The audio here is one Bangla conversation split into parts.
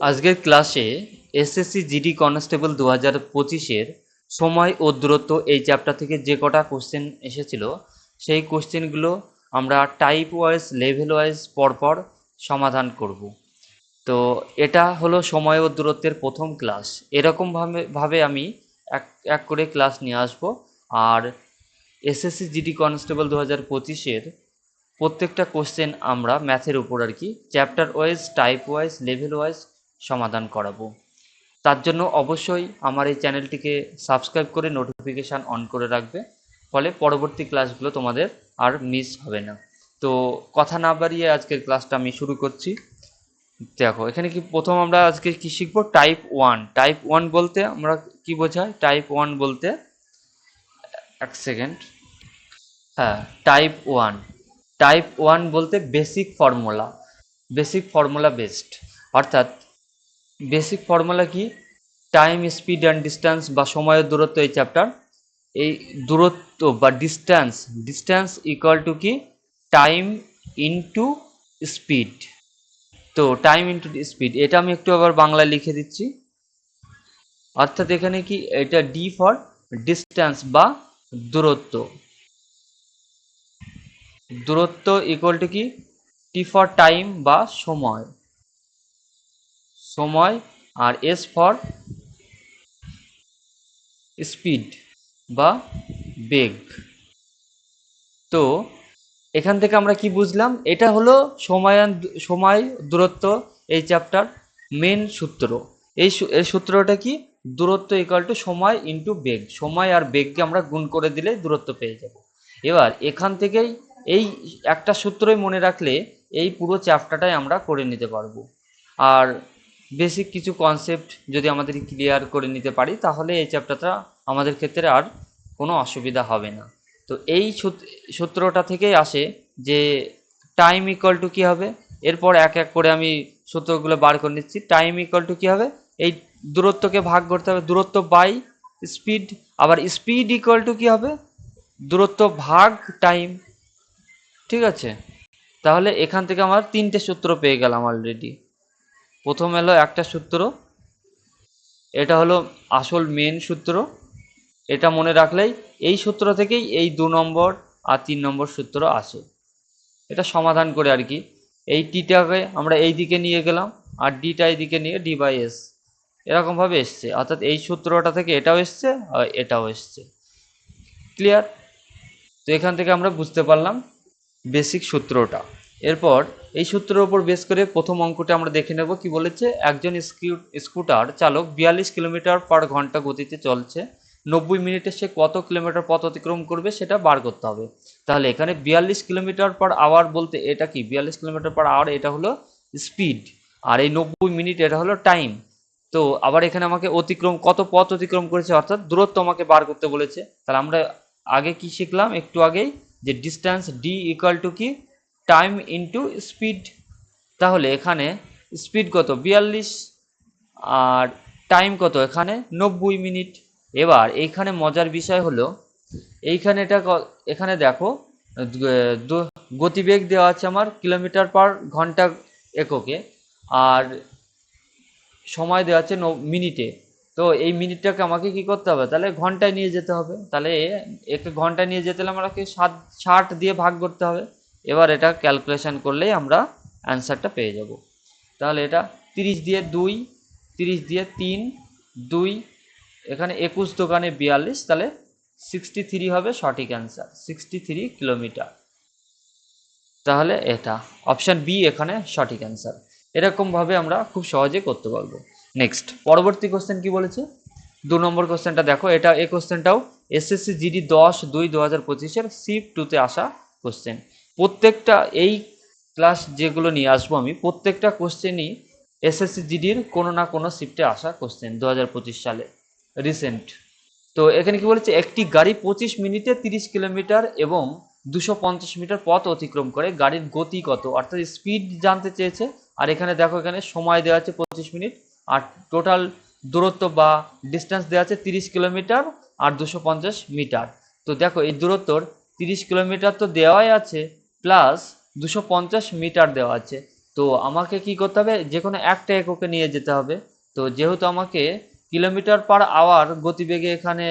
আজকের ক্লাসে এসএসসি জিডি কনস্টেবল দু হাজার পঁচিশের সময় ও দূরত্ব এই চ্যাপ্টার থেকে যে কটা কোশ্চেন এসেছিল, সেই কোশ্চেনগুলো আমরা টাইপ ওয়াইজ লেভেল ওয়াইজ পরপর সমাধান করব। তো এটা হলো সময় ও দূরত্বের প্রথম ক্লাস এরকমভাবে ভাবে আমি এক এক করে ক্লাস নিয়ে আসব। আর এসএসসি জিডি কনস্টেবল দু হাজার পঁচিশের প্রত্যেকটা কোশ্চেন আমরা ম্যাথের উপর আর কি chapter wise type wise level wise সমাধান করাবো। তার জন্য অবশ্যই আমার এই চ্যানেলটিকে সাবস্ক্রাইব করে নোটিফিকেশান অন করে রাখবে, ফলে পরবর্তী ক্লাসগুলো তোমাদের আর মিস হবে না। তো কথা না বাড়িয়ে আজকের ক্লাসটা আমি শুরু করছি। দেখো, এখানে কি প্রথম আমরা আজকে কি শিখব? টাইপ ওয়ান টাইপ ওয়ান বলতে আমরা কি বোঝাই? টাইপ ওয়ান বলতে, এক সেকেন্ড হ্যাঁ টাইপ ওয়ান টাইপ ওয়ান বলতে basic formula basic formula based অর্থাৎ বেসিক ফর্মুলা কি? টাইম স্পিড অ্যান্ড ডিস্ট্যান্স বা সময়ের দূরত্ব এই চ্যাপ্টার এই দূরত্ব বা ডিস্ট্যান্স ডিস্ট্যান্স ইকুয়াল টু কি? টাইম ইনটু স্পিড তো টাইম ইনটু স্পিড এটা আমি একটু আবার বাংলায় লিখে দিচ্ছি। অর্থাৎ এখানে কি? এটা ডি ফর ডিস্ট্যান্স বা দূরত্ব। দূরত্ব ইকুয়াল টু কি? টি ফর টাইম বা সময়। সময় আর এস ফর স্পিড বা বেগ। তো এখান থেকে আমরা কি বুঝলাম? এটা হলো সময়ান সময় দূরত্ব এই চ্যাপ্টার মেন সূত্র। এই এই সূত্রটা কি? দূরত্ব ইকাল টু সময় ইনটু বেগ। সময় আর বেগকে আমরা গুণ করে দিলে দূরত্ব পেয়ে যাব। এবার এখান থেকেই এই একটা সূত্রই মনে রাখলে এই পুরো চ্যাপ্টারটাই আমরা করে নিতে পারব। আর বেসিক কিছু কনসেপ্ট যদি আমাদের ক্লিয়ার করে নিতে পারি, তাহলে এই চ্যাপ্টারটা আমাদের ক্ষেত্রে আর কোনো অসুবিধা হবে না। তো এই সূত- সূত্রটা থেকেই আসে যে টাইম ইকুয়াল টু কী হবে? এরপর এক এক করে আমি সূত্রগুলো বার করে নিচ্ছি। টাইম ইকুয়াল টু কী হবে? এই দূরত্বকে ভাগ করতে হবে। দূরত্ব বাই স্পিড আবার স্পিড ইকুয়াল টু কী হবে? দূরত্ব ভাগ টাইম ঠিক আছে? তাহলে এখান থেকে আমার তিনটে সূত্র পেয়ে গেলাম অলরেডি প্রথম এলো একটা সূত্র, এটা হলো আসল মেন সূত্র। এটা মনে রাখলেই এই সূত্র থেকেই এই দু নম্বর আর তিন নম্বর সূত্র আসে। এটা সমাধান করে আর কি। এই টিটাকে আমরা এই দিকে নিয়ে গেলাম আর ডিটা এই দিকে নিয়ে ডি বাই এস এরকমভাবে এসছে, অর্থাৎ এই সূত্রটা থেকে এটাও এসছে আর এটাও এসছে। ক্লিয়ার তো এখান থেকে আমরা বুঝতে পারলাম বেসিক সূত্রটা। এরপর এই সূত্রের উপর বেস করে প্রথম অঙ্কটা আমরা দেখে নেব কি বলেছে, একজন স্কুটার চালক বিয়াল্লিশ কিলোমিটার পার ঘণ্টা গতিতে চলছে, নব্বই মিনিটে সে কত কিলোমিটার পথ অতিক্রম করবে সেটা বার করতে হবে। তাহলে এখানে বিয়াল্লিশ কিলোমিটার পার আওয়ার বলতে এটা কি? বিয়াল্লিশ কিলোমিটার পার আওয়ার এটা হলো স্পিড আর এই নব্বই মিনিট এটা হলো টাইম তো আবার এখানে আমাকে অতিক্রম, কত পথ অতিক্রম করেছে অর্থাৎ দূরত্ব আমাকে বার করতে বলেছে। তাহলে আমরা আগে কি শিখলাম? একটু আগেই যে ডিস্ট্যান্স ডি ইকুয়াল টু কি? টাইম ইনটু স্পিড তাহলে এখানে স্পিড কত? বিয়াল্লিশ। আর টাইম কত? এখানে নব্বই মিনিট। এবার এইখানে মজার বিষয় হলো, এইখানে এটা এখানে দেখো গতিবেগ দেওয়া আছে আমার কিলোমিটার পার ঘণ্টা এককে, আর সময় দেওয়া আছে মিনিটে। তো এই মিনিটটাকে আমাকে কি করতে হবে? তাহলে ঘন্টায় নিয়ে যেতে হবে। তাহলে একে ঘন্টায় নিয়ে যেতে হলে আমাকে সাত ষাট দিয়ে ভাগ করতে হবে। এবার এটা ক্যালকুলেশন করলেই আমরা অ্যান্সারটা পেয়ে যাব। তাহলে এটা তিরিশ দিয়ে দুই, তিরিশ দিয়ে তিন, দুই, এখানে একুশ দোকানে বিয়াল্লিশ, তাহলে সিক্সটি থ্রি হবে সঠিক অ্যান্সার সিক্সটি থ্রি কিলোমিটার তাহলে এটা অপশান বি এখানে সঠিক অ্যান্সার এরকমভাবে আমরা খুব সহজে করতে পারব। নেক্সট পরবর্তী কোশ্চেন কি বলেছে? দু নম্বর কোশ্চেনটা দেখো, এটা এই কোশ্চেনটাও এসএসসি জিডি দশ দুই দু হাজার পঁচিশের সিপ টুতে আসা কোশ্চেন প্রত্যেকটা এই ক্লাস যেগুলো নিয়ে আসব আমি, প্রত্যেকটা কোশ্চেনই এসএসসি জিডির কোনো না কোনো শিফটে আসা কোশ্চেন দু হাজার পঁচিশ সালে রিসেন্ট তো এখানে কি বলেছে? একটি গাড়ি পঁচিশ মিনিটে তিরিশ কিলোমিটার এবং দুশো পঞ্চাশ মিটার পথ অতিক্রম করে। গাড়ির গতি কত? অর্থাৎ স্পিড জানতে চেয়েছে। আর এখানে দেখো, এখানে সময় দেওয়া আছে পঁচিশ মিনিট। আর টোটাল দূরত্ব বা ডিস্টেন্স দেওয়া আছে তিরিশ কিলোমিটার আর দুশো পঞ্চাশ মিটার। তো দেখো, এই দূরত্বর তিরিশ কিলোমিটার তো দেওয়াই আছে। প্লাস দুশো পঞ্চাশ মিটার দেওয়া আছে। তো আমাকে কি করতে হবে? যে কোনো একটা এককে নিয়ে যেতে হবে। তো যেহেতু আমাকে কিলোমিটার পার আওয়ার গতিবেগে এখানে,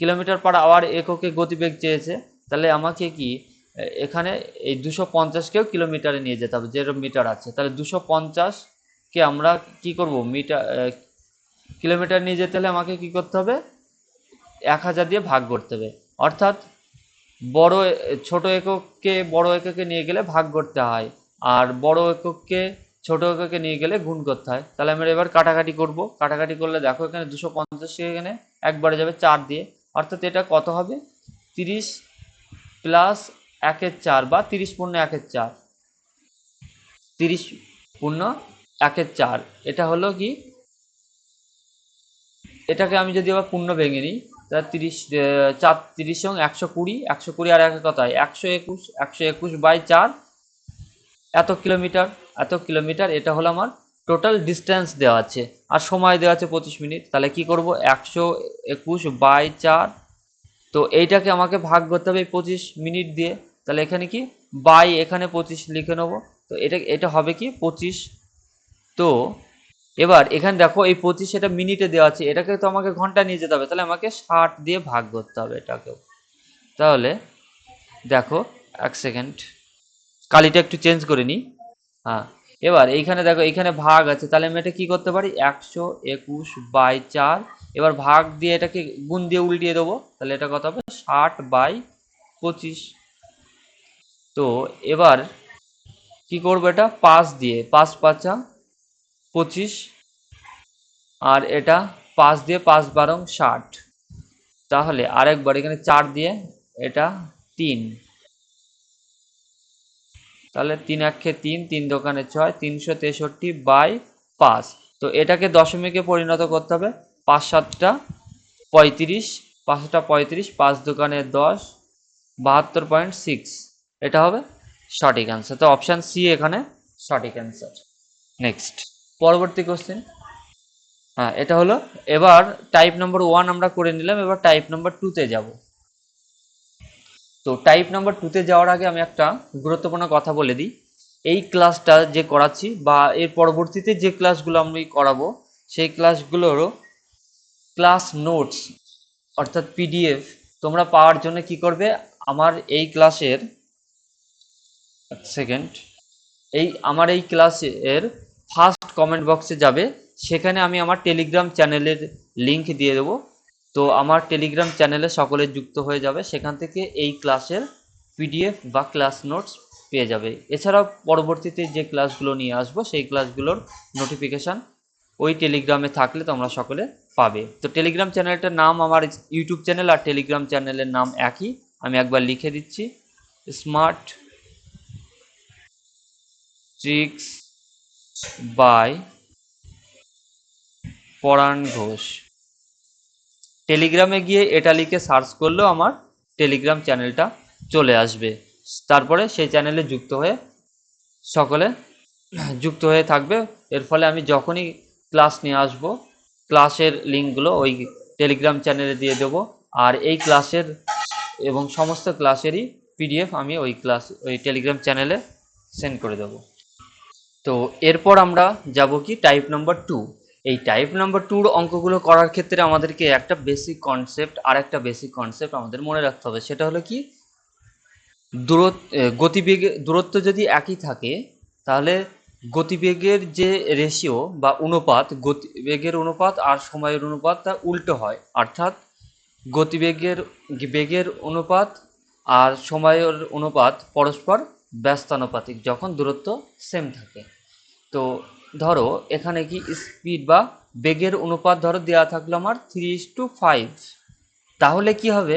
কিলোমিটার পার আওয়ার এককে গতিবেগ চেয়েছে, তাহলে আমাকে কি, এখানে এই দুশো পঞ্চাশকেও কিলোমিটারে নিয়ে যেতে হবে, যেরকম মিটার আছে। তাহলে দুশো পঞ্চাশকে আমরা কি করব? মিটার কিলোমিটার নিয়ে যেতে হলে আমাকে কি করতে হবে? এক হাজার দিয়ে ভাগ করতে হবে। অর্থাৎ বড় ছোট একককে বড় এককে নিয়ে গেলে ভাগ করতে হয়। আর বড় একককে ছোট এককে নিয়ে গেলে গুণ করতে হয়। তাহলে আমরা এবার কাটাকাটি করব। কাটাকাটি করলে দেখো এখানে দুশো পঞ্চাশ এখানে একবারে যাবে চার দিয়ে। অর্থাৎ এটা কত হবে? তিরিশ প্লাস একের চার বা তিরিশ পূর্ণ একের চার। তিরিশ পূর্ণ একের চার। এটা হলো কি? এটাকে আমি যদি আবার পূর্ণ ভেঙে নিই তিরিশ চার তিরিশ এবং একশো কুড়ি একশো কুড়ি আর এক কথায়, একশো একুশ একশো একুশ বাই চার, এত কিলোমিটার এত কিলোমিটার, এটা হলো আমার টোটাল ডিস্টেন্স দেওয়া আছে। আর সময় দেওয়া আছে পঁচিশ মিনিট, তাহলে কি করব? একশো একুশ বাই চার, তো এইটাকে আমাকে ভাগ করতে হবে পঁচিশ মিনিট দিয়ে। তাহলে এখানে কি? বাই এখানে পঁচিশ লিখে নেব। তো এটা এটা হবে কি? পঁচিশ। তো এবার এখানে দেখো এই পঁচিশ এটা মিনিটে দেওয়া আছে, এটাকে তো আমাকে ঘণ্টা নিয়ে যেতে হবে, তাহলে আমাকে ষাট দিয়ে ভাগ করতে হবে এটাকেও। তাহলে দেখো, এক সেকেন্ড, কালিটা একটু চেঞ্জ করে নিই। হ্যাঁ এবার এইখানে দেখো, এইখানে ভাগ আছে, তাহলে আমি এটা কী করতে পারি? একশো একুশ বাই চার, এবার ভাগ দিয়ে এটাকে গুণ দিয়ে উল্টিয়ে দেবো, তাহলে এটা কত হবে? ষাট বাই পঁচিশ। তো এবার কি করব এটা? পাঁচ দিয়ে, পাঁচ পাঁচা পঁচিশ। আর এটা পাঁচ দিয়ে পাঁচ বারং ষাট। তাহলে আরেকবার এখানে চার দিয়ে এটা তিন। তাহলে তিন একে তিন তিন দোকানে ছয়, তিনশো তেষট্টি বাই পাঁচ। তো এটাকে দশমিকে পরিণত করতে হবে। পাঁচ সাতটা পঁয়ত্রিশ পাঁচটা পঁয়ত্রিশ, পাঁচ দোকানে দশ, বাহাত্তর পয়েন্ট সিক্স। এটা হবে সঠিক অ্যান্সার তো অপশান সি এখানে সঠিক অ্যান্সার নেক্সট পরবর্তী কোশ্চেন হ্যাঁ এটা হলো, এবার টাইপ নম্বর ওয়ান আমরা করে নিলাম, এবার টাইপ নম্বর টুতে যাব। তো টাইপ নাম্বার টুতে যাওয়ার আগে আমি একটা গুরুত্বপূর্ণ কথা বলে দিই। এই ক্লাসটা যে করাচ্ছি বা এর পরবর্তীতে যে ক্লাসগুলো আমি করাবো, সেই ক্লাসগুলোরও ক্লাস নোটস অর্থাৎ পিডিএফ তোমরা পাওয়ার জন্য কি করবে? আমার এই ক্লাসের সেকেন্ড এই, আমার এই ক্লাসের ফার্স্ট কমেন্ট বক্সে যাবে। সেখানে আমি আমার টেলিগ্রাম চ্যানেলের লিংক দিয়ে দেবো। তো আমার টেলিগ্রাম চ্যানেলে সকলে যুক্ত হয়ে যাবে। সেখান থেকে এই ক্লাসের পিডিএফ বা ক্লাস নোটস পেয়ে যাবে। এছাড়াও পরবর্তীতে যে ক্লাসগুলো নিয়ে আসব, সেই ক্লাসগুলোর নোটিফিকেশান ওই টেলিগ্রামে থাকলে তোমরা সকলে পাবে। তো টেলিগ্রাম চ্যানেলটার নাম আমার ইউটিউব চ্যানেল আর টেলিগ্রাম চ্যানেলের নাম একই। আমি একবার লিখে দিচ্ছি। Smart tricks by Poran Ghosh. টেলিগ্রামে গিয়ে এটা লিখে সার্চ করলেও আমার টেলিগ্রাম চ্যানেলটা চলে আসবে। তারপরে সেই চ্যানেলে যুক্ত হয়ে সকলে যুক্ত হয়ে থাকবে। এর ফলে আমি যখনই ক্লাস নিয়ে আসব, ক্লাসের লিঙ্কগুলো ওই টেলিগ্রাম চ্যানেলে দিয়ে দেবো। আর এই ক্লাসের এবং সমস্ত ক্লাসেরই পিডিএফ আমি ওই ক্লাস, ওই টেলিগ্রাম চ্যানেলে সেন্ড করে দেবো। তো এরপর আমরা যাব কি টাইপ নাম্বার টু এই টাইপ নাম্বার টুর অঙ্কগুলো করার ক্ষেত্রে আমাদেরকে একটা বেসিক কনসেপ্ট আর একটা বেসিক কনসেপ্ট আমাদের মনে রাখতে হবে। সেটা হলো কি, দূরত্ব গতিবেগ, দূরত্ব যদি একই থাকে, তাহলে গতিবেগের যে রেশিও বা অনুপাত, গতিবেগের অনুপাত আর সময়ের অনুপাত তা উল্টো হয়। অর্থাৎ গতিবেগের, বেগের অনুপাত আর সময়ের অনুপাত পরস্পর ব্যস্তানুপাতিক, যখন দূরত্ব সেম থাকে। তো ধরো, এখানে কি স্পিড বা বেগের অনুপাত ধরো দেওয়া থাকল আমার থ্রি টু ফাইভ তাহলে কি হবে?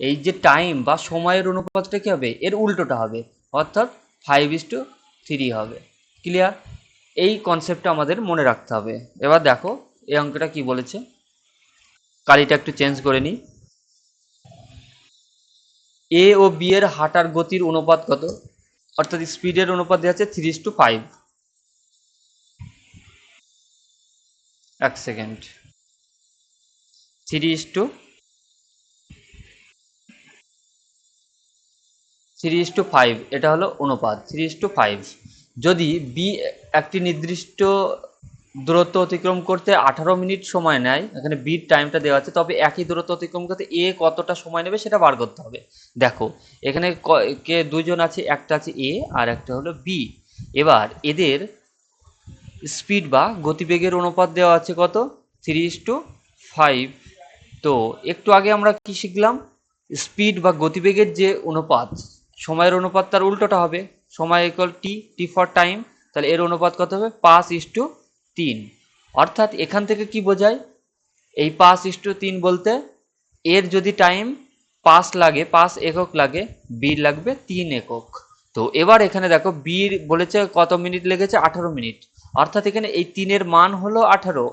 এই যে টাইম বা সময়ের অনুপাতটা কী হবে? এর উল্টোটা হবে। অর্থাৎ ফাইভ ইস টু থ্রি হবে। ক্লিয়ার এই কনসেপ্টটা আমাদের মনে রাখতে হবে। এবার দেখো, এই অঙ্কটা কি বলেছে? কালিটা একটু চেঞ্জ করে নিই। এ ও বি এর হাঁটার গতির অনুপাত কত? অর্থাৎ স্পিডের অনুপাত দেওয়া আছে থ্রি টু ফাইভ এক second. Three is two. Three is two five, এটা হলো অনুপাত। Three is two five. যদি বি একটি নির্দিষ্ট দূরত্ব অতিক্রম করতে আঠারো মিনিট সময় নেয়, এখানে বির টাইমটা দেওয়া আছে, তবে একই দূরত্ব অতিক্রম করতে এ কতটা সময় নেবে সেটা বার করতে হবে। দেখো, এখানে ক- দুইজন আছে, একটা আছে এ আর একটা হলো বি এবার এদের স্পিড বা গতিবেগের অনুপাত দেওয়া আছে কত? থ্রি টু ফাইভ তো একটু আগে আমরা কি শিখলাম? স্পিড বা গতিবেগের যে অনুপাত, সময়ের অনুপাত তার উল্টোটা হবে। সময় equal T T for time তাহলে এর অনুপাত কত হবে? পাঁচ ইস টু তিন। অর্থাৎ এখান থেকে কি বোঝায়? এই পাঁচ ইস টু তিন বলতে এর যদি টাইম পাঁচ লাগে, পাঁচ একক লাগে বির লাগবে তিন একক। তো এবার এখানে দেখো বির বলেছে কত মিনিট লেগেছে? আঠারো মিনিট। অর্থাৎ এখানে এই তিনের মান হলো আঠারো।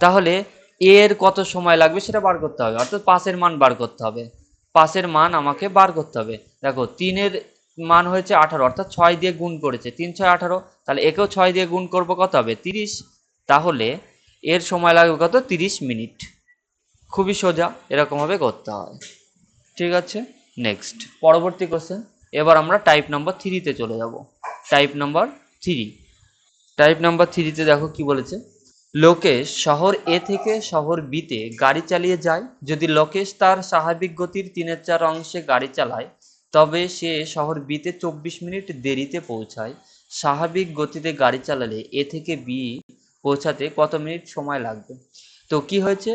তাহলে এর কত সময় লাগবে সেটা বার করতে হবে। অর্থাৎ পাঁচের মান বার করতে হবে। পাঁচের মান আমাকে বার করতে হবে। দেখো, তিনের মান হয়েছে আঠারো, অর্থাৎ ছয় দিয়ে গুণ করেছে। তিন, ছয়, আঠারো, তাহলে একেও ছয় দিয়ে গুণ করব কত হবে? তিরিশ। তাহলে এর সময় লাগবে কত? তিরিশ মিনিট। খুবই সোজা এরকমভাবে করতে হয়। ঠিক আছে? নেক্সট পরবর্তী কোশ্চেন এবার আমরা টাইপ নাম্বার থ্রিতে চলে যাব। Type number three type number থ্রিতে দেখো কি বলেছে? লোকেশ শহর এ থেকে শহর বিতে গাড়ি চালিয়ে যায়। যদি লোকেশ তার স্বাভাবিক গতির তিনের চার অংশে গাড়ি চালায়, তবে সে শহর বিতে চব্বিশ মিনিট দেরিতে পৌঁছায়। স্বাভাবিক গতিতে গাড়ি চালালে এ থেকে বি পৌঁছাতে কত মিনিট সময় লাগবে? তো কি হয়েছে?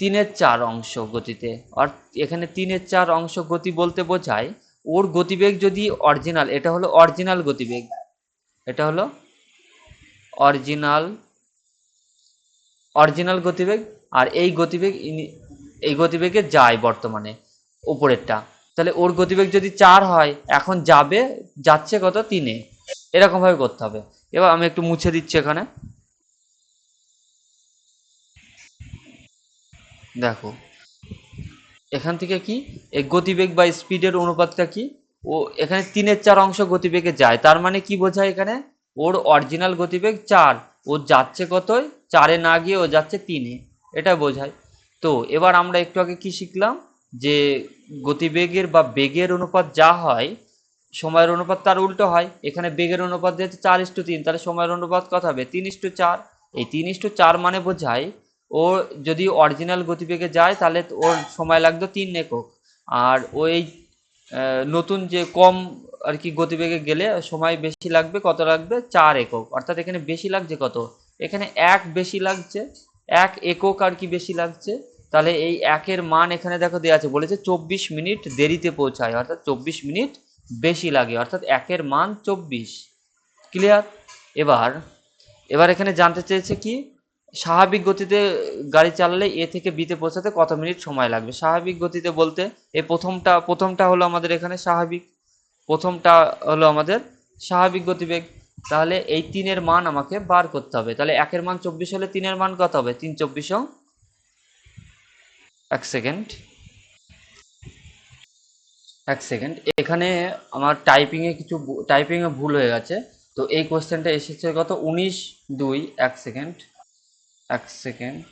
তিনের চার অংশ গতিতে। আর এখানে তিনের চার অংশ গতি বলতে বোঝায়, ওর গতিবেগ যদি অরিজিনাল, এটা হলো অরিজিনাল গতিবেগ। এটা হলো অরিজিনাল অরিজিনাল গতিবেগ আর এই গতিবেগ এই গতিবেগে যায় বর্তমানে উপরেরটা। তাহলে ওর গতিবেগ যদি চার হয়, এখন যাবে, যাচ্ছে কত? তিনে। এরকম ভাবে করতে হবে। এবার আমি একটু মুছে দিচ্ছি এখানে। দেখো, এখান থেকে কি? এই গতিবেগ বা স্পিডের অনুপাতটা কি? ও এখানে তিনের চার অংশ গতিবেগে যায়। তার মানে কি বোঝায় এখানে? ওর অরিজিনাল গতিবেগ চার। ও যাচ্ছে কতই চারে না গিয়ে ও যাচ্ছে তিনে। এটা বোঝায়। তো এবার আমরা একটু আগে কি শিখলাম? যে গতিবেগের বা বেগের অনুপাত যা হয় সময়ের অনুপাত তার উল্টো হয়। এখানে বেগের অনুপাত যেহেতু চার ইস্টু তিন তাহলে সময়ের অনুপাত কত হবে? তিন ইস্টু চার। এই তিন ইস্টু চার মানে বোঝায় ও যদি অরিজিনাল গতিবেগে যায় তাহলে ওর সময় লাগতো তিন একক। আর ওই আহ, নতুন যে কম আর কি গতিবেগে গেলে সময় বেশি লাগবে কত লাগবে? চার একক। অর্থাৎ এখানে বেশি লাগছে কত? এখানে এক বেশি লাগছে, এক একক আর কি বেশি লাগছে। তাহলে এই একের মান এখানে দেখো দেওয়া আছে, বলেছে চব্বিশ মিনিট দেরিতে পৌঁছায়, অর্থাৎ চব্বিশ মিনিট বেশি লাগে, অর্থাৎ একের মান চব্বিশ। ক্লিয়ার এবার এবার এখানে জানতে চেয়েছে কি? স্বাভাবিক গতিতে গাড়ি চালালে এ থেকে বিতে পৌঁছাতে কত মিনিট সময় লাগবে? স্বাভাবিক গতিতে বলতে এই প্রথমটা প্রথমটা হলো আমাদের এখানে স্বাভাবিক। প্রথমটা হলো আমাদের স্বাভাবিক গতিবেগ। তাহলে এই তিনের মান আমাকে বার করতে হবে। তাহলে একের মান চব্বিশ হলে তিনের মান কত হবে? তিন চব্বিশ এক সেকেন্ড। এক সেকেন্ড। এখানে আমার টাইপিংয়ে কিছু টাইপিংয়ে ভুল হয়ে গেছে। তো এই কোশ্চেনটা এসেছে কত? উনিশ, দুই, এক সেকেন্ড। এক সেকেন্ড।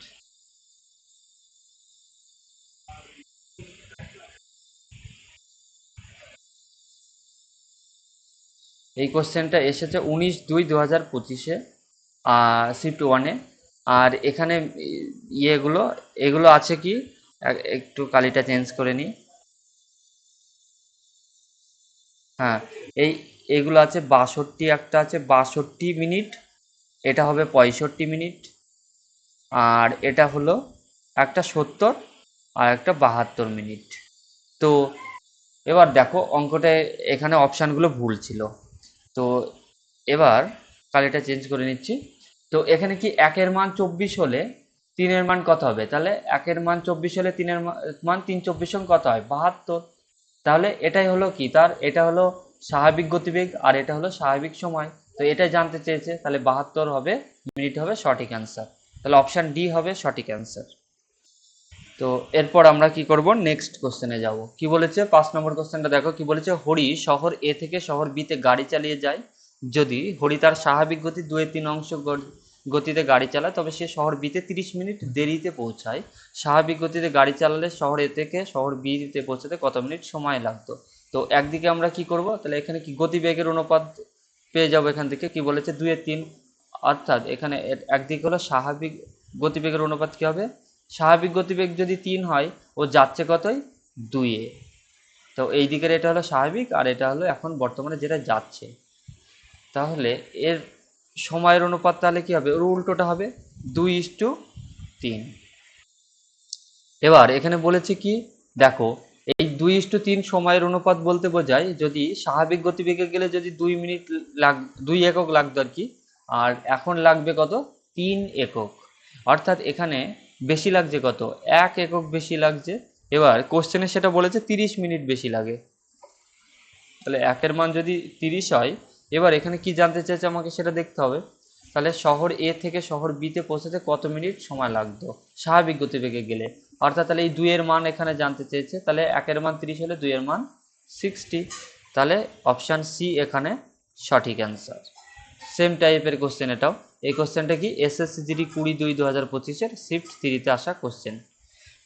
এই কোশ্চেনটা এসেছে উনিশ দুই দু হাজার পঁচিশে শিফট ওয়ানে আর এখানে ইয়েগুলো, এগুলো আছে কি? একটু কালিটা চেঞ্জ করে নিই। হ্যাঁ এই, এগুলো আছে বাষট্টি, একটা আছে বাষট্টি মিনিট, এটা হবে পঁয়ষট্টি মিনিট। আর এটা হলো একটা সত্তর আর একটা বাহাত্তর মিনিট। তো এবার দেখো অঙ্কটা এখানে অপশানগুলো ভুল ছিল। তো এবার কালিটা চেঞ্জ করে নিচ্ছি। তো এখানে কি একের মান চব্বিশ হলে তিনের মান কত হবে? তাহলে একের মান চব্বিশ হলে তিনের মান তিন চব্বিশ কত হয়? বাহাত্তর। তাহলে এটাই হলো কি? তার এটা হলো স্বাভাবিক গতিবেগ আর এটা হলো স্বাভাবিক সময়। তো এটাই জানতে চেয়েছে, তাহলে বাহাত্তর হবে, মিনিট হবে সঠিক অ্যান্সার তাহলে অপশান ডি হবে সঠিক অ্যান্সার তো এরপর আমরা কি করব? নেক্সট কোশ্চেনে যাব। কি বলেছে? পাঁচ নম্বর কোশ্চেনটা দেখো, কি বলেছে? হরি শহর এ থেকে শহর বিতে গাড়ি চালিয়ে যায়। যদি হরি তার স্বাভাবিক গতি দুই তিন অংশ গতিতে গাড়ি চালায়, তবে সে শহর বিতে তিরিশ মিনিট দেরিতে পৌঁছায়। স্বাভাবিক গতিতে গাড়ি চালালে শহর এ থেকে শহর বিতে পৌঁছাতে কত মিনিট সময় লাগতো? তো একদিকে আমরা কি করব? তাহলে এখানে কি গতিবেগের অনুপাত পেয়ে যাব এখান থেকে? কি বলেছে? দুয়ে তিন অর্থাৎ এখানে একদিক হলো স্বাভাবিক গতিবেগের অনুপাত কি হবে? স্বাভাবিক গতিবেগ যদি তিন হয়, ও যাচ্ছে কতই? দুইয়ে তো এই দিকের এটা হলো স্বাভাবিক আর এটা হলো এখন বর্তমানে যেটা যাচ্ছে। তাহলে এর সময়ের অনুপাত তাহলে কি হবে? ওর উল্টোটা হবে দুই ইস্টু তিন। এবার এখানে বলেছে কি? দেখো, এই দুই ইস্টু তিন সময়ের অনুপাত বলতে বোঝায় যদি স্বাভাবিক গতিবেগে গেলে যদি দুই মিনিট লাগ, দুই একক লাগতো আর কি আর এখন লাগবে কত? তিন একক। অর্থাৎ এখানে বেশি লাগছে কত? এক একক বেশি লাগছে। এবার কোশ্চেনে সেটা বলেছে তিরিশ মিনিট বেশি লাগে। তাহলে একের মান যদি তিরিশ হয়, এবার এখানে কি জানতে চাইছে আমাকে সেটা দেখতে হবে। তাহলে শহর এ থেকে শহর বিতে পৌঁছাতে কত মিনিট? সময় লাগতো। স্বাভাবিক গতিবেগে গেলে। অর্থাৎ তাহলে এই দুইয়ের মান এখানে জানতে চেয়েছে। তাহলে একের মান তিরিশ হলে দুইয়ের মান সিক্সটি তাহলে অপশান সি এখানে সঠিক অ্যান্সার সেম টাইপের কোশ্চেন এটাও। এই কোশ্চেনটা কি? এসএসসি জিডি কুড়ি দুই দু হাজার পঁচিশের শিফট থ্রিতে আসা কোশ্চেন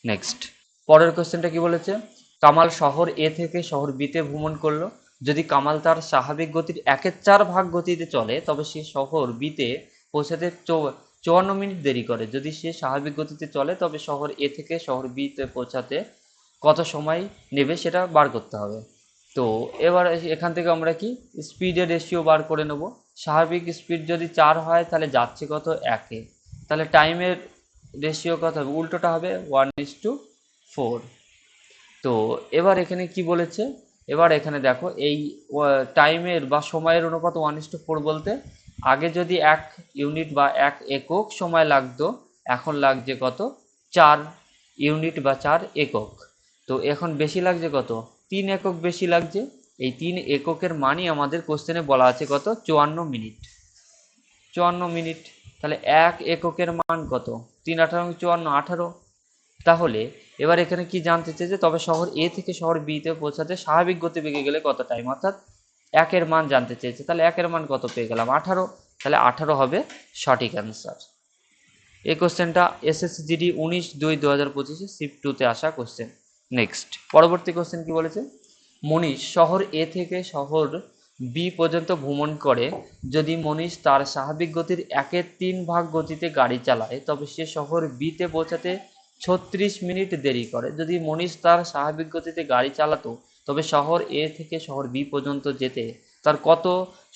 নেক্সট পরের কোশ্চেনটা কি বলেছে? কামাল শহর এ থেকে শহর বিতে ভ্রমণ করল। যদি কামাল তার স্বাভাবিক গতির একের চার ভাগ গতিতে চলে, তবে সে শহর বিতে পৌঁছাতে চুয়ান্ন মিনিট দেরি করে। যদি সে স্বাভাবিক গতিতে চলে, তবে শহর এ থেকে শহর বিতে পৌঁছাতে কত সময় নেবে সেটা বার করতে হবে। তো এবার এখান থেকে আমরা কি? স্পিডের রেশিও বার করে নেব। স্বাভাবিক স্পিড যদি চার হয়, তাহলে যাচ্ছে কত? একে। তাহলে টাইমের রেশিও কত হবে? উল্টোটা হবে ওয়ান ইস টু ফোর তো এবার এখানে কি বলেছে? এবার এখানে দেখো, এই টাইমের বা সময়ের অনুপাত ওয়ান ইস টু ফোর বলতে, আগে যদি এক ইউনিট বা এক একক সময় লাগতো, এখন লাগছে কত? চার ইউনিট বা চার একক। তো এখন বেশি লাগছে কত? তিন একক বেশি লাগছে। এই তিন এককের মানই আমাদের কোশ্চেনে বলা আছে কত? চুয়ান্ন মিনিট। চুয়ান্ন মিনিট, তাহলে এক এককের মান কত? তিন আঠারো চুয়ান্ন আঠারো। তাহলে এবার এখানে কি জানতে চেয়েছে তবে শহর এ থেকে শহর বি তে পৌঁছাতে স্বাভাবিক গতিবেগে গেলে কত টাইম অর্থাৎ একের মান জানতে চেয়েছে তাহলে একের মান কত পেয়ে গেলাম? আঠারো। তাহলে আঠারো হবে সঠিক অ্যান্সার এই কোশ্চেনটা এসএসসি জিডি উনিশ দুই দু হাজার পঁচিশে শিফট টুতে আসা কোশ্চেন নেক্সট পরবর্তী কোশ্চেন কি বলেছে? মনীষ শহর এ থেকে শহর বি পর্যন্ত ভ্রমণ করে। যদি মনীষ তার স্বাভাবিক গতির একের তিন ভাগ গতিতে গাড়ি চালায়, তবে সে শহর বিতে পৌঁছাতে ছত্রিশ মিনিট দেরি করে। যদি মনীষ তার স্বাভাবিক গতিতে গাড়ি চালাতো, তবে শহর এ থেকে শহর বি পর্যন্ত যেতে তার কত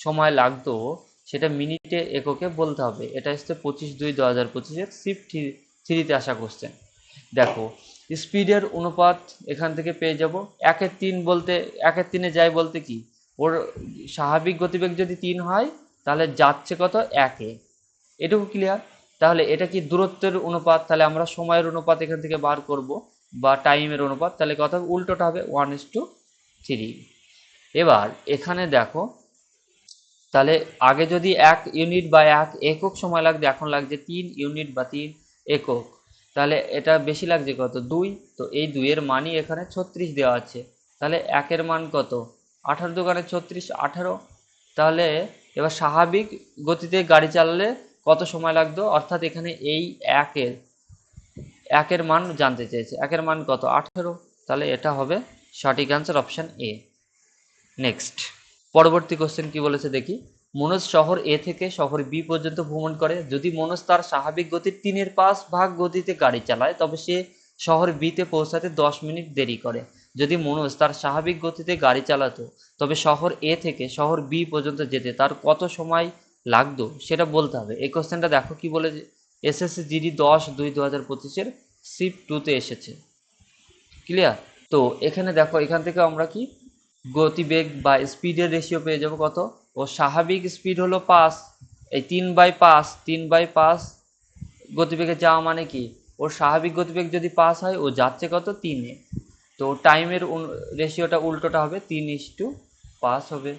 সময় লাগতো সেটা মিনিটে এককে বলতে হবে। এটা হচ্ছে পঁচিশ দুই দু হাজার পঁচিশের শিফট থ্রিতে আসা কোশ্চেন দেখো স্পিডের অনুপাত এখান থেকে পেয়ে যাব। একের তিন বলতে একের তিনে যাই বলতে কি? ওর স্বাভাবিক গতিবেগ যদি তিন হয়, তাহলে যাচ্ছে কত? একে। এটুকু ক্লিয়ার তাহলে এটা কি দূরত্বের অনুপাত? তাহলে আমরা সময়ের অনুপাত এখান থেকে বার করব, বা টাইমের অনুপাত। তাহলে কত উল্টোটা হবে ওয়ান ইস টু থ্রি এবার, এখানে দেখো, তাহলে আগে যদি এক ইউনিট বা এক একক সময় লাগছে এখন লাগছে তিন ইউনিট বা তিন একক। তাহলে এটা বেশি লাগছে কত? দুই। তো এই দুইয়ের মানই এখানে ছত্রিশ দেওয়া আছে। তাহলে একের মান কত? আঠারো দোকানে ছত্রিশ, আঠারো। তাহলে এবার স্বাভাবিক গতিতে গাড়ি চালালে কত সময় লাগতো? অর্থাৎ এখানে এই একের একের মান জানতে চেয়েছে। একের মান কত? আঠেরো। তাহলে এটা হবে সঠিক অ্যান্সার অপশান এ নেক্সট পরবর্তী কোশ্চেন কি বলেছে দেখি। মনোজ শহর এ থেকে শহর বি পর্যন্ত ভ্রমণ করে। যদি মনোজ তার স্বাভাবিক গতির তিনের পাঁচ ভাগ গতিতে গাড়ি চালায়, তবে সে শহর বিতে পৌঁছাতে দশ মিনিট দেরি করে। যদি মনোজ তার স্বাভাবিক গতিতে গাড়ি চালাতো, তবে শহর এ থেকে শহর বি পর্যন্ত যেতে তার কত সময় লাগতো সেটা বলতে হবে। এই কোশ্চেনটা দেখো কি বলে এসএসসি জিডি দশ দুই দু হাজার পঁচিশের সিপ টুতে এসেছে। ক্লিয়ার? তো এখানে দেখো, এখান থেকে আমরা কি? গতিবেগ বা স্পিডের রেশিও পেয়ে যাব কত? ও স্বাভাবিক স্পিড হলো পাঁচ। এই তিন বাই পাঁচ, তিন বাই পাঁচ, গতিবেগে যাওয়া মানে কি? ওর স্বাভাবিক গতিবেগ যদি পাস হয়, ও যাচ্ছে কত? তিনে। তো টাইমের রেশিওটা উল্টোটা হবে, তিন ইস টু পাস হবে।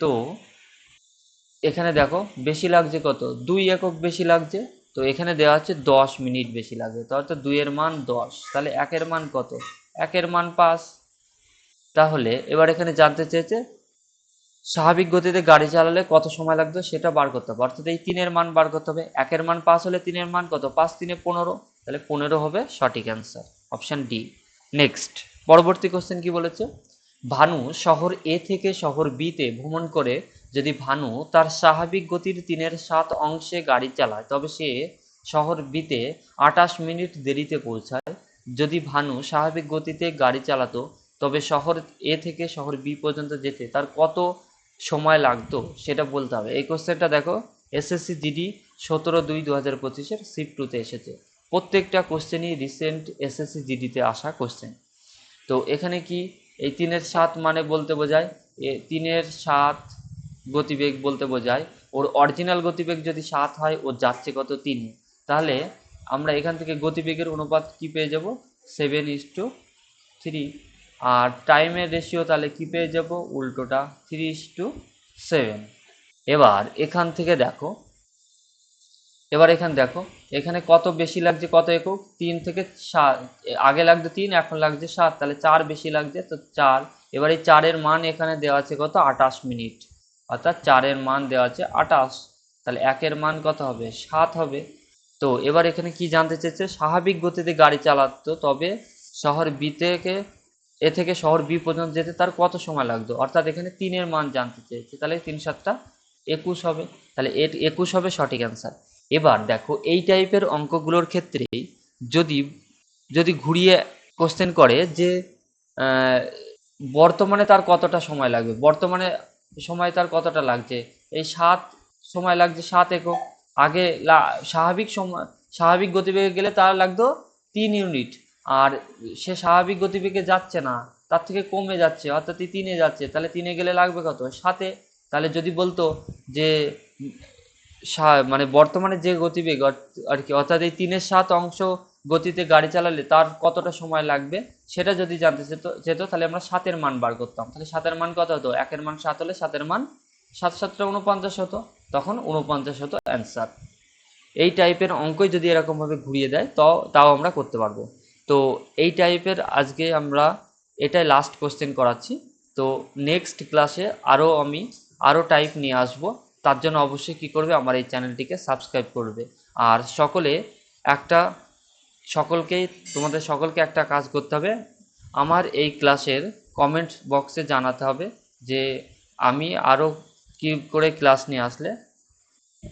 তো এখানে দেখো, বেশি লাগছে কত? দুই একক বেশি লাগছে। তো এখানে দেওয়া হচ্ছে দশ মিনিট বেশি লাগবে। তো অর্থাৎ দুইয়ের মান দশ। তাহলে একের মান কত? একের মান পাঁচ। তাহলে এবার এখানে জানতে চেয়েছে স্বাভাবিক গতিতে গাড়ি চালালে কত সময় লাগতো সেটা বার করতে হবে। অর্থাৎ এই তিনের মান বার করতে হবে। একের মান পাঁচ হলে তিনের মান কত? পাঁচ তিনে পনেরো। তাহলে পনেরো হবে সঠিক অ্যান্সার অপশান ডি নেক্সট পরবর্তী কোশ্চেন কি বলেছে? ভানু শহর এ থেকে শহর বিতে ভ্রমণ করে যদি ভানু তার স্বাভাবিক গতির তিনের সাত অংশে গাড়ি চালায়, তবে সে শহর বিতে আটাশ মিনিট দেরিতে পৌঁছায়। যদি ভানু স্বাভাবিক গতিতে গাড়ি চালাতো, তবে শহর এ থেকে শহর বি পর্যন্ত যেতে, তার কত সময় লাগতো, সেটা বলতে হবে। এই কোশ্চেনটা দেখো এসএসসি জিডি সতেরো দুই দু হাজার পঁচিশের সিপ টুতে এসেছে। প্রত্যেকটা কোশ্চেনই রিসেন্ট এসএসসি জিডিতে আসা কোশ্চেন তো এখানে কি, এই তিনের সাত মানে বলতে বোঝায়? এ তিনের সাত গতিবেগ বলতে বোঝায়। ওর অরিজিনাল গতিবেগ যদি সাত হয়, ও যাচ্ছে কত তিন। তাহলে আমরা এখান থেকে গতিবেগের অনুপাত কি পেয়ে যাব? সেভেন ইস টু থ্রি আর টাইমের রেশিও তাহলে কি পেয়ে যাব? উল্টোটা থ্রি টু সেভেন এবার এখান থেকে দেখো। এবার এখানে দেখো। এখানে কত বেশি লাগছে কত একক? তিন থেকে সাত, আগে লাগছে তিন, এখন লাগছে সাত, তাহলে চার বেশি লাগছে, তো চার। এবার এই চারের মান এখানে দেওয়া আছে কত? আটাশ মিনিট। অর্থাৎ চারের মান দেওয়া আছে আটাশ তাহলে একের মান কত হবে? সাত হবে। তো এবার এখানে কি জানতে চেয়েছে? স্বাভাবিক গতিতে গাড়ি চালাতো, তবে শহর বি থেকে এ থেকে শহর বি পর্যন্ত যেতে তার কত সময় লাগতো? অর্থাৎ এখানে তিনের মান জানতে চেয়েছে। তাহলে তিন সাতটা একুশ হবে। তাহলে এর একুশ হবে সঠিক অ্যান্সার এবার দেখো, এই টাইপের অঙ্কগুলোর ক্ষেত্রে যদি যদি ঘুরিয়ে কোশ্চেন করে যে বর্তমানে তার কতটা সময় লাগবে? বর্তমানে সময় তার কতটা লাগছে? এই সাত সময় লাগছে সাত একক। আগে স্বাভাবিক সময়, স্বাভাবিক গতিবেগে গেলে তার লাগতো তিন ইউনিট আর সে স্বাভাবিক গতিবেগে যাচ্ছে না, তার থেকে কমে যাচ্ছে, অর্থাৎ তিনে যাচ্ছে, তাহলে তিনে গেলে লাগবে কত? সাতে। তাহলে যদি বলতো যে মানে বর্তমানে যে গতিবেগ আর কি, অর্থাৎ এই তিনের সাত অংশ গতিতে গাড়ি চালালে তার কতটা সময় লাগবে? সেটা যদি জানতে চেত যেত তাহলে আমরা সাতের মান বার করতাম। তাহলে সাতের মান কত হতো? একের মান সাত হলে সাতের মান সাত সাতটা উনপঞ্চাশ হতো, তখন উনপঞ্চাশ হতো অ্যান্সার এই টাইপের অঙ্কই যদি এরকমভাবে ঘুরিয়ে দেয় তাও আমরা করতে পারব। তো এই টাইপের আজকে আমরা এটাই লাস্ট কোশ্চেন করাচ্ছি। তো নেক্সট ক্লাসে আরও আমি আরও টাইপ নিয়ে আসব। তার জন্য অবশ্যই কী করবে? আমার এই চ্যানেলটিকে সাবস্ক্রাইব করবে। আর সকলে একটা সকলকেই তোমাদের সকলকে একটা কাজ করতে হবে। আমার এই ক্লাসের কমেন্ট বক্সে জানাতে হবে যে আমি আরও কী করে ক্লাস নিয়ে আসলে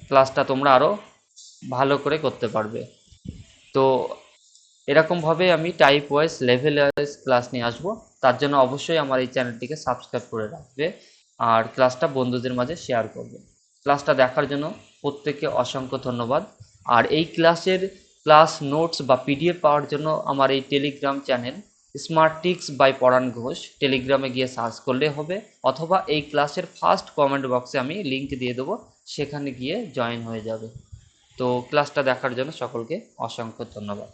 ক্লাসটা তোমরা আরও ভালো করে করতে পারবে। তো এরকমভাবে আমি type wise level wise class নিয়ে আসব। তার জন্য অবশ্যই আমার এই চ্যানেলটিকে সাবস্ক্রাইব করে রাখবে আর ক্লাসটা বন্ধুদের মাঝে শেয়ার করবে। ক্লাসটা দেখার জন্য প্রত্যেককে অসংখ্য ধন্যবাদ। আর এই ক্লাসের ক্লাস নোটস বা পিডিএফ পাওয়ার জন্য আমার এই Telegram channel smart tricks by Paran Ghosh টেলিগ্রামে গিয়ে সার্চ করলে হবে। অথবা এই ক্লাসের ফার্স্ট কমেন্ট বক্সে আমি লিংক দিয়ে দেবো, সেখানে গিয়ে জয়েন হয়ে যাবে। তো ক্লাসটা দেখার জন্য সকলকে অসংখ্য ধন্যবাদ।